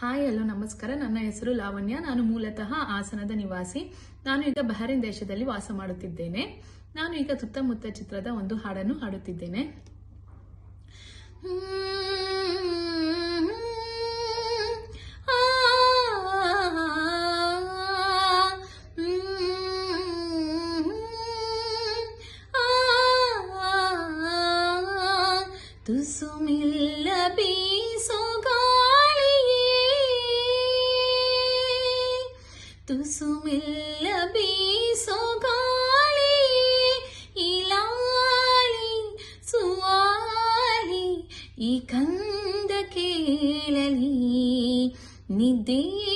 Hi hello ನಮಸ್ಕಾರ. ನನ್ನ ಹೆಸರು ಲಾವಣ್ಯ. ನಾನು ಮೂಲತಃ ಹಾಸನದ ನಿವಾಸಿ. ನಾನು ಈಗ ಬಹರಿನ್ ದೇಶದಲ್ಲಿ ವಾಸ ಮಾಡುತ್ತಿದ್ದೇನೆ. ನಾನು ಈಗ ಸುತ್ತಮುತ್ತ ಚಿತ್ರದ ಒಂದು ಹಾಡನ್ನು ಹಾಡುತ್ತಿದ್ದೇನೆ. ತುಸುಮಿಲ್ಲ ಬೀಸೋ ಗಾಳಿಯೇ ತುಸುಮಿಲ್ಲ ಬೀಸೋ ಗಾಳಿಯೇ ಇಲಾಳಿ ಸುವಾಲಿ ಈ ಕಂದ ಕೇಳಲಿ ನಿದ್ದೇನಿ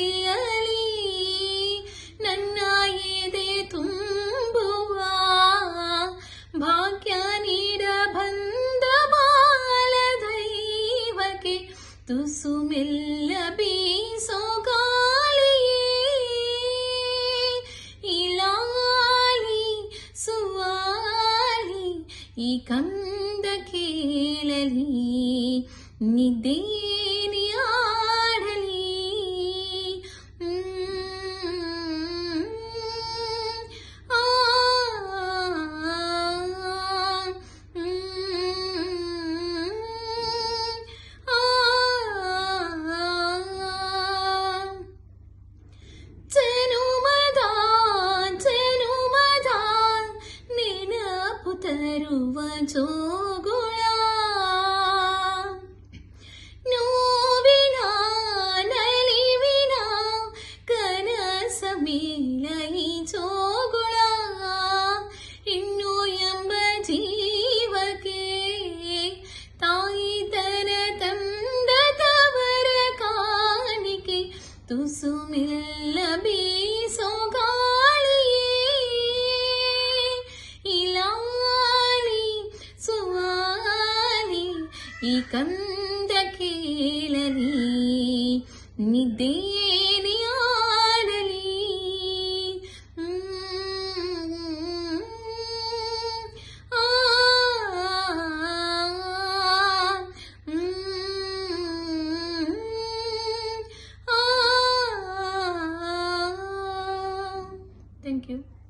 ತುಸು ಮೆಲ್ಲ ಬೀಸೋ ಗಾಳಿಯೇ ಇಲಾಲಿ ಸುವಾಲಿ ಈ ಕಂದ ಕೇಳಲಿ ನಿದ್ದೇನಿ ತುಸು ಮೆಲ್ಲ ಬೀಸೋ ಗಾಳಿಯೇ ಇಲಾಲಿ ಸುವಾಲಿ ಈ ಕಂದ ಕೇಳಲಿ ನಿದ್ದೇನಿ you.